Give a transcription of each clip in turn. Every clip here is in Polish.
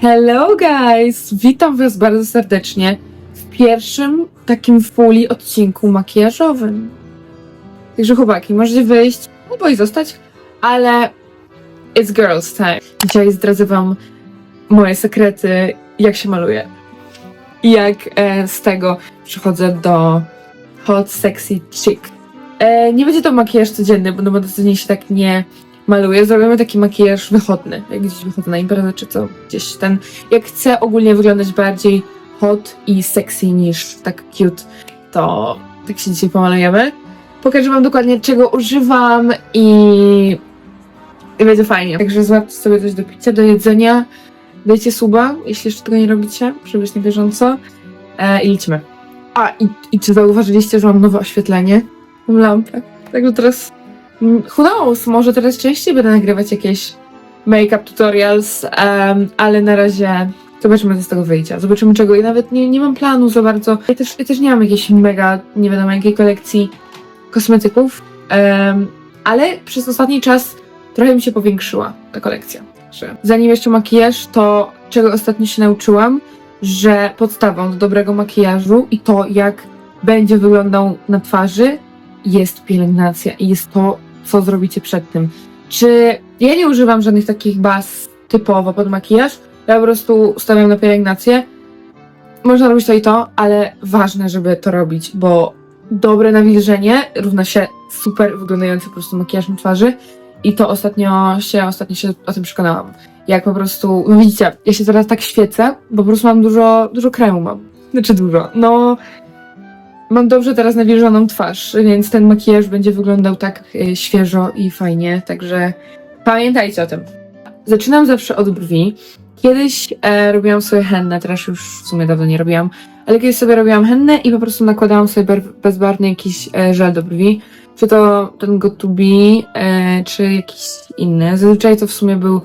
Hello guys! Witam was bardzo serdecznie w pierwszym takim fully odcinku makijażowym. Także chłopaki, możecie wyjść albo i zostać, ale it's girls time. Dzisiaj zdradzę wam moje sekrety, jak się maluje. Jak e, z tego przechodzę do hot, sexy chick. E, nie będzie to makijaż codzienny, bo no bo codziennie się tak nie maluje. Zrobimy taki makijaż wychodny, jak gdzieś wychodzę na imprezę czy co, gdzieś ten. Jak chcę ogólnie wyglądać bardziej hot i sexy niż tak cute, to tak się dzisiaj pomalujemy. Pokażę wam dokładnie czego używam i, i będzie fajnie. Także złapcie sobie coś do picia, do jedzenia. Dajcie suba, jeśli jeszcze tego nie robicie, żeby być na bieżąco. E, I lecimy. A, i, i czy zauważyliście, że mam nowe oświetlenie? Mam lampę. Także teraz Who knows, może teraz częściej będę nagrywać jakieś make-up tutorials, em, ale na razie zobaczymy, co z tego wyjdzie. Zobaczymy czego i nawet nie, nie mam planu za bardzo. Ja też, ja też nie mam jakiejś mega, nie wiadomo jakiej kolekcji kosmetyków, em, ale przez ostatni czas trochę mi się powiększyła ta kolekcja. Zanim jeszcze makijaż, to czego ostatnio się nauczyłam, że podstawą do dobrego makijażu i to, jak będzie wyglądał na twarzy, jest pielęgnacja i jest to, co zrobicie przed tym. Czy ja nie używam żadnych takich baz typowo pod makijaż, ja po prostu stawiam na pielęgnację. Można robić to i to, ale ważne, żeby to robić, bo dobre nawilżenie równa się super wyglądający po prostu makijaż na twarzy i to ostatnio się, ostatnio się o tym przekonałam. Jak po prostu, no widzicie, ja się teraz tak świecę, bo po prostu mam dużo, dużo kremu mam. Znaczy dużo, no mam dobrze teraz nawilżoną twarz, więc ten makijaż będzie wyglądał tak e, świeżo i fajnie, także pamiętajcie o tym. Zaczynam zawsze od brwi. Kiedyś e, robiłam sobie hennę, teraz już w sumie dawno nie robiłam, ale kiedyś sobie robiłam hennę i po prostu nakładałam sobie bezbarwny jakiś e, żel do brwi. Czy to ten Got To Be, e, czy jakiś inny. Zazwyczaj to w sumie był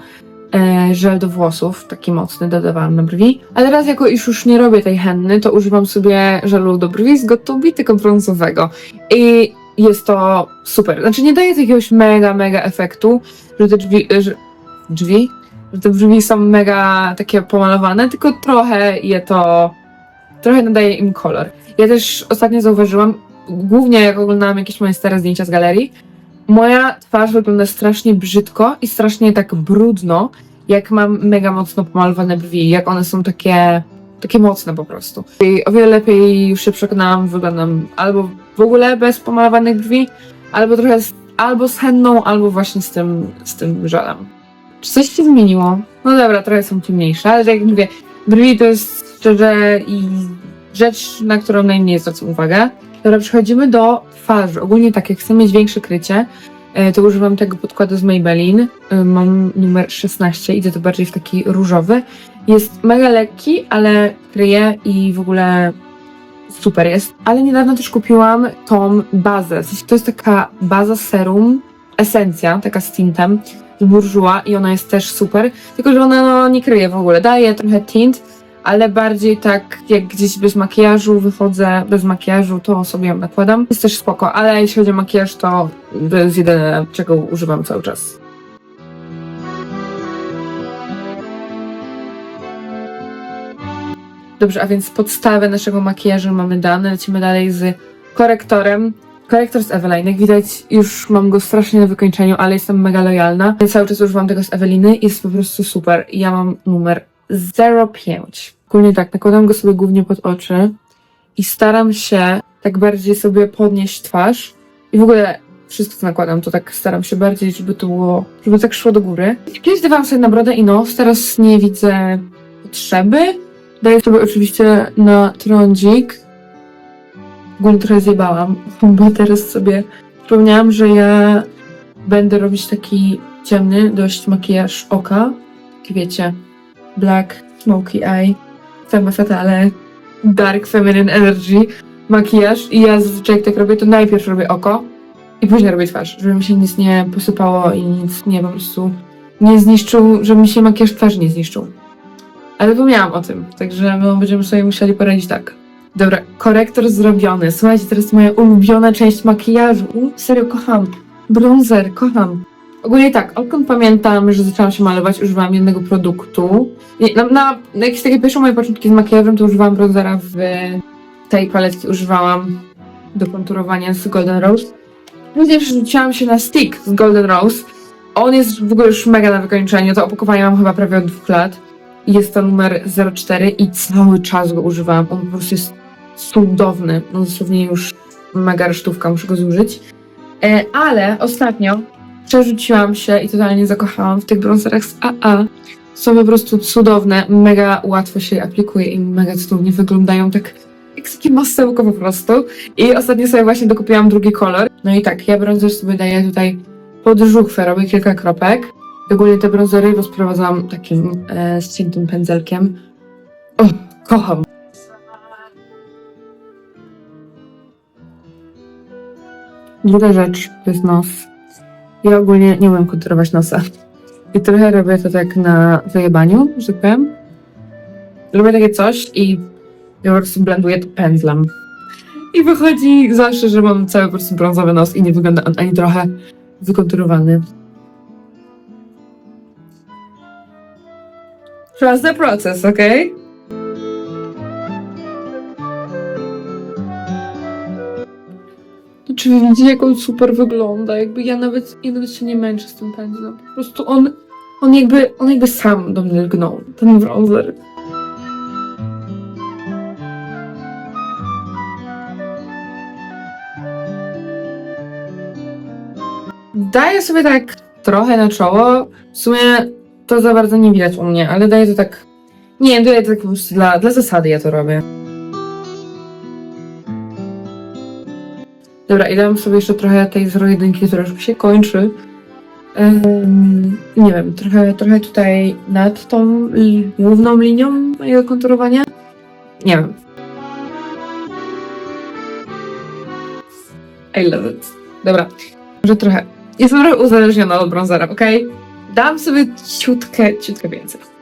e, żel do włosów, taki mocny, dodawałam na brwi. A teraz, jako iż już nie robię tej henny, to używam sobie żelu do brwi z Gotubi, tylko brązowego. I jest to super. Znaczy, nie daje to jakiegoś mega, mega efektu, że te drzwi, że, drzwi? Że te drzwi są mega takie pomalowane, tylko trochę je to, trochę nadaje im kolor. Ja też ostatnio zauważyłam, głównie jak oglądałam jakieś moje stare zdjęcia z galerii, moja twarz wygląda strasznie brzydko i strasznie tak brudno, jak mam mega mocno pomalowane brwi, jak one są takie, takie mocne po prostu. I o wiele lepiej już się przekonałam, wyglądam albo w ogóle bez pomalowanych brwi, albo trochę z, albo z henną, albo właśnie z tym, z tym żelem. Czy coś się zmieniło? No dobra, trochę są ciemniejsze, ale tak jak mówię, brwi to jest szczerze i rzecz, na którą najmniej zwracam uwagę. Dobra, przechodzimy do twarzy. Ogólnie tak, jak chcę mieć większe krycie, e, to używam tego podkładu z Maybelline. E, Mam numer 16, idę to bardziej w taki różowy. Jest mega lekki, ale kryje i w ogóle super jest. Ale niedawno też kupiłam tą bazę. To jest taka baza serum, esencja, taka z tintem z Bourjois i ona jest też super, tylko że ona no, nie kryje w ogóle. Daje trochę tint, ale bardziej tak jak gdzieś bez makijażu wychodzę, bez makijażu, to sobie ją nakładam. Jest też spoko, ale jeśli chodzi o makijaż, to to jest jedyne, czego używam cały czas. Dobrze, a więc podstawę naszego makijażu mamy dane. Lecimy dalej z korektorem. Korektor z Eveline. Jak widać, już mam go strasznie na wykończeniu, ale jestem mega lojalna. Cały czas używam tego z Eweliny. Jest po prostu super. Ja mam numer 05. Ogólnie tak, nakładam go sobie głównie pod oczy i staram się tak bardziej sobie podnieść twarz. I w ogóle wszystko co nakładam, to tak staram się bardziej, żeby to było, żeby tak szło do góry. Kiedyś dawałam sobie na brodę i nos, teraz nie widzę potrzeby. Daję sobie oczywiście na trądzik. Ogólnie trochę zjebałam, bo teraz sobie przypomniałam, że ja będę robić taki ciemny dość makijaż oka. Taki wiecie, black, smoky eye, femme fatale, dark feminine energy makijaż. I ja zazwyczaj jak tak robię, to najpierw robię oko i później robię twarz, żeby mi się nic nie posypało i nic nie po prostu nie zniszczył, żeby mi się makijaż twarzy nie zniszczył. Ale zapomniałam o tym, także my będziemy sobie musieli poradzić tak. Dobra, korektor zrobiony. Słuchajcie, teraz moja ulubiona część makijażu. U, serio, kocham. Bronzer, kocham. Ogólnie tak, odkąd pamiętam, że zaczęłam się malować, używałam jednego produktu. Nie, Na, na, na jakieś takie pierwsze moje początki z makijażem, to używałam bronzera w tej paletki, używałam do konturowania z Golden Rose. Później przerzuciłam się na stick z Golden Rose. On jest w ogóle już mega na wykończeniu, to opakowanie mam chyba prawie od dwóch lat. Jest to numer 04 i cały czas go używałam. On po prostu jest cudowny. No dosłownie już mega resztówka, muszę go zużyć. E, ale ostatnio przerzuciłam się i totalnie zakochałam w tych bronzerach z AA. Są po prostu cudowne, mega łatwo się je aplikuje i mega cudownie wyglądają, tak jak takie masełko po prostu. I ostatnio sobie właśnie dokupiłam drugi kolor. No i tak, ja bronzer sobie daję tutaj pod żuchwę, robię kilka kropek. Ogólnie te bronzery rozprowadzam takim e, ściętym pędzelkiem. O, kocham. Druga rzecz to jest nos. Ja ogólnie nie umiem konturować nosa. I trochę robię to tak na wyjebaniu, że tak powiem. Robię takie coś i ja po prostu blenduję to pędzlem. I wychodzi zawsze, że mam cały po prostu brązowy nos i nie wygląda on ani trochę wykonturowany. Trust the process, okej? Czy wy widzicie, jak on super wygląda? Jakby ja nawet, ja nawet się nie męczę z tym pędzlem. Po prostu on, on jakby, on jakby sam do mnie lgnął, ten bronzer. Daję sobie tak trochę na czoło. W sumie to za bardzo nie widać u mnie, ale daję to tak. Nie, daję to tak po prostu dla, dla zasady ja to robię. Dobra, i dam sobie jeszcze trochę tej zero jedynki, która już się kończy. Em, nie wiem, trochę, trochę tutaj nad tą główną linią mojego konturowania. Nie wiem. I love it. Dobra, może trochę. Jestem trochę uzależniona od bronzera, okej? Dam sobie ciutkę, ciutkę więcej.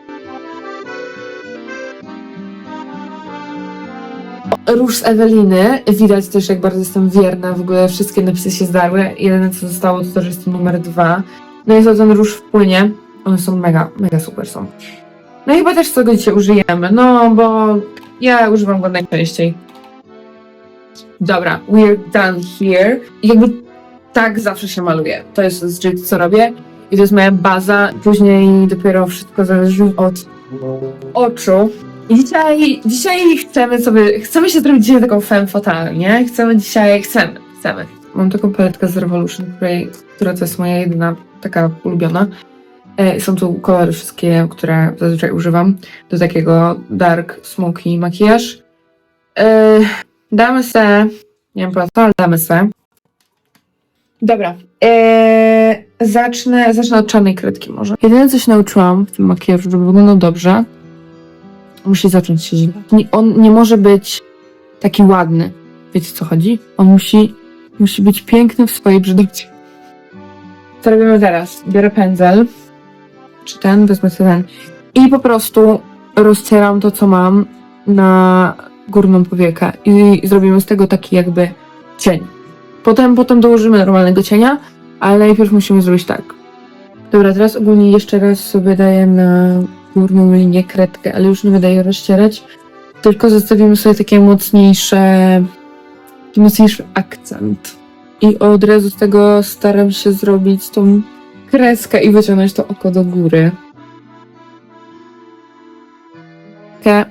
Róż z Eweliny. Widać też, jak bardzo jestem wierna. W ogóle wszystkie napisy się zdarły. Jedyne, co zostało, to to, że jest numer dwa. No jest to ten róż w płynie. One są mega, mega super są. No i chyba też tego dzisiaj użyjemy, no bo ja używam go najczęściej. Dobra, we're done here. I jakby tak zawsze się maluje. To jest zazwyczaj co robię. I to jest moja baza. Później dopiero wszystko zależy od oczu. Dzisiaj, dzisiaj chcemy sobie, chcemy się zrobić dzisiaj taką femme fatale, nie? Chcemy dzisiaj, chcemy, chcemy. Mam taką paletkę z Revolution, której, która to jest moja jedyna taka ulubiona. E, Są tu kolory wszystkie, które zazwyczaj używam do takiego dark smoky makijaż. E, Damy se, nie wiem po co, ale damy se. Dobra. E, zacznę, zacznę od czarnej kredki może. Jedyne co się nauczyłam w tym makijażu, żeby wyglądał dobrze, musi zacząć się źle. On nie może być taki ładny. Wiecie co chodzi? On musi, musi być piękny w swojej brzydocie. Co robimy teraz? Biorę pędzel, czy ten, wezmę sobie ten i po prostu rozcieram to, co mam na górną powiekę i zrobimy z tego taki jakby cień. Potem, potem dołożymy normalnego cienia, ale najpierw musimy zrobić tak. Dobra, teraz ogólnie jeszcze raz sobie daję na górną linię kredkę, ale już nie będę jej rozcierać, tylko zostawimy sobie takie mocniejsze, taki mocniejszy akcent. I od razu z tego staram się zrobić tą kreskę i wyciągnąć to oko do góry.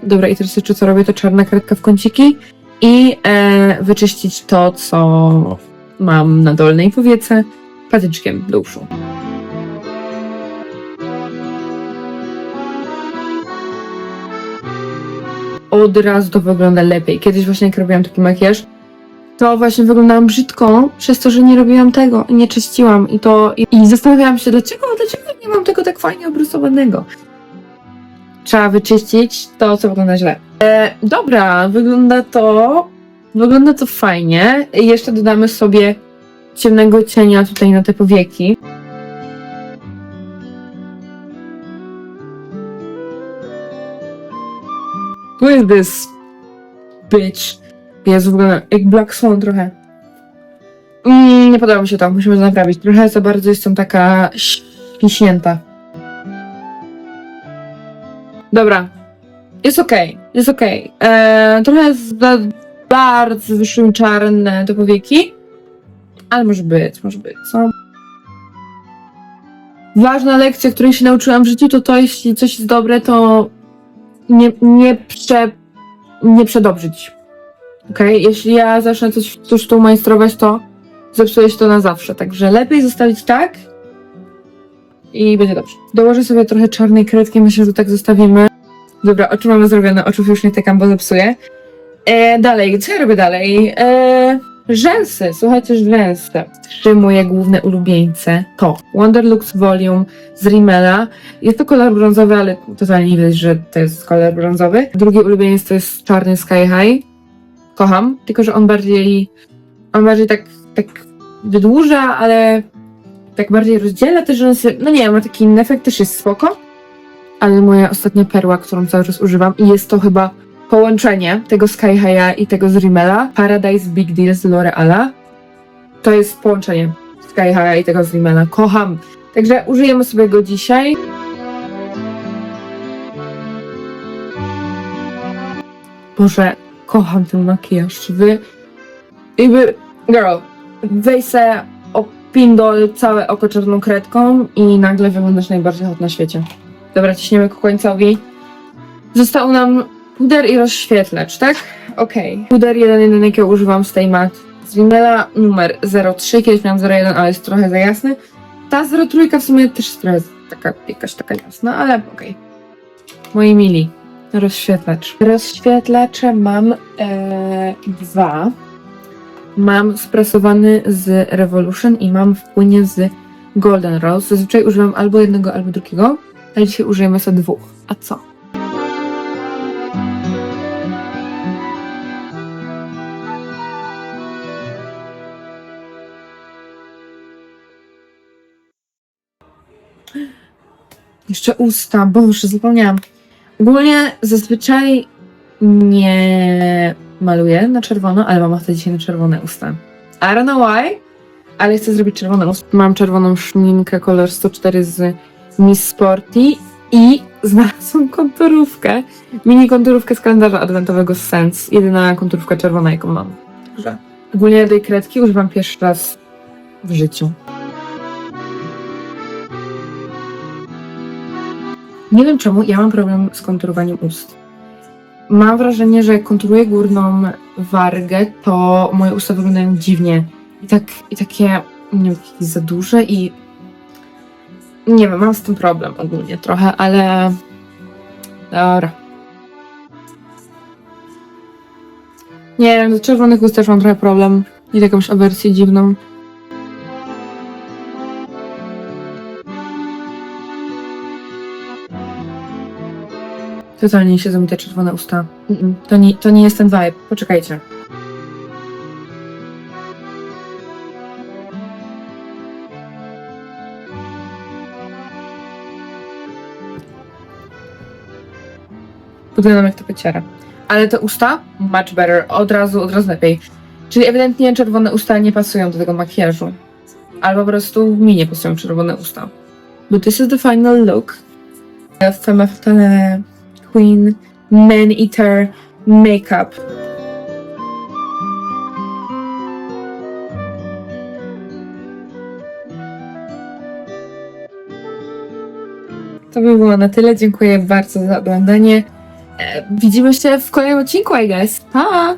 Dobra, i teraz jeszcze co robię, to czarna kredka w kąciki i e, wyczyścić to, co mam na dolnej powiece patyczkiem do uszu. Od razu to wygląda lepiej. Kiedyś właśnie jak robiłam taki makijaż, to właśnie wyglądałam brzydko, przez to, że nie robiłam tego, nie czyściłam i to i, i zastanawiałam się, dlaczego, dlaczego nie mam tego tak fajnie obrysowanego. Trzeba wyczyścić to, co wygląda źle. E, dobra, wygląda to, wygląda to fajnie. Jeszcze dodamy sobie ciemnego cienia tutaj na te powieki. Who is this bitch? Jezu, w ogóle jak Black Swan trochę. Mm, nie podoba mi się to, musimy to naprawić. Trochę za bardzo jestem taka ściśnięta. Dobra. Jest okej, jest okej. Eee, trochę za bardzo wyszły czarne te powieki. Ale może być, może być, co? Ważna lekcja, której się nauczyłam w życiu, to to, jeśli coś jest dobre, to nie, nie, prze, nie przedobrzyć. Okej? Jeśli ja zacznę coś, coś tu majstrować, to zepsuję się to na zawsze. Także lepiej zostawić tak i będzie dobrze. Dołożę sobie trochę czarnej kredki, myślę, że tak zostawimy. Dobra, oczy mamy zrobione, oczów już nie tykam, bo zepsuję. E, dalej, co ja robię dalej? E, rzęsy, słuchajcie, rzęsy. Trzy moje główne ulubieńce to Wonderlux Volume z Rimmela. Jest to kolor brązowy, ale totalnie nie widać, że to jest kolor brązowy. Drugi ulubieniec to jest czarny Sky High. Kocham, tylko że on bardziej, on bardziej tak, tak wydłuża, ale tak bardziej rozdziela te rzęsy. No nie ma taki inny efekt, też jest spoko. Ale moja ostatnia perła, którą cały czas używam i jest to chyba połączenie tego Sky High'a i tego z Rimmela, Paradise Big Deal z L'Oreala. To jest połączenie Sky High'a i tego z Rimmela. Kocham. Także użyjemy sobie go dzisiaj. Boże, kocham ten makijaż. Wy, jakby, girl, weź se opindol całe oko czarną kredką i nagle wyglądasz najbardziej hot na świecie. Dobra, ciśniemy ku końcowi. Został nam puder i rozświetlacz, tak? Okej. Puder 1.1, jakiego używam z tej mat z Rimmela, numer 03. Kiedyś miałam 01, ale jest trochę za jasny. Ta 03 w sumie też trochę taka, jakaś taka jasna, ale okej. Moi mili, rozświetlacz. Rozświetlacze mam e, dwa. Mam sprasowany z Revolution i mam w płynie z Golden Rose. Zazwyczaj używam albo jednego, albo drugiego, ale dzisiaj użyjemy sobie dwóch. A co? Jeszcze usta, boże, zapomniałam. Ogólnie zazwyczaj nie maluję na czerwono, ale mama chce dzisiaj na czerwone usta. I don't know why, ale chcę zrobić czerwone usta. Mam czerwoną szminkę kolor 104 z Miss Sporty i znalazłam konturówkę, mini konturówkę z kalendarza adwentowego z Sense. Jedyna konturówka czerwona, jaką mam. Także ogólnie tej kredki używam pierwszy raz w życiu. Nie wiem czemu, ja mam problem z konturowaniem ust. Mam wrażenie, że jak konturuję górną wargę, to moje usta wyglądają dziwnie. I tak, i takie, nie wiem, za duże i... Nie wiem, mam z tym problem ogólnie trochę, ale... Dobra. Nie wiem, do czerwonych ust też mam trochę problem. I jakąś awersję dziwną. Totalnie nie siedzą mi te czerwone usta. Mm-mm. To, nie, to nie jest ten vibe. Poczekajcie. Nam jak to pociera. Ale te usta? Much better. Od razu, od razu lepiej. Czyli ewidentnie czerwone usta nie pasują do tego makijażu. Albo po prostu mi nie pasują czerwone usta. But this is the final look. Femme Fatale Queen Man Eater Makeup. To by było na tyle. Dziękuję bardzo za oglądanie. E, Widzimy się w kolejnym odcinku, I guess. Pa!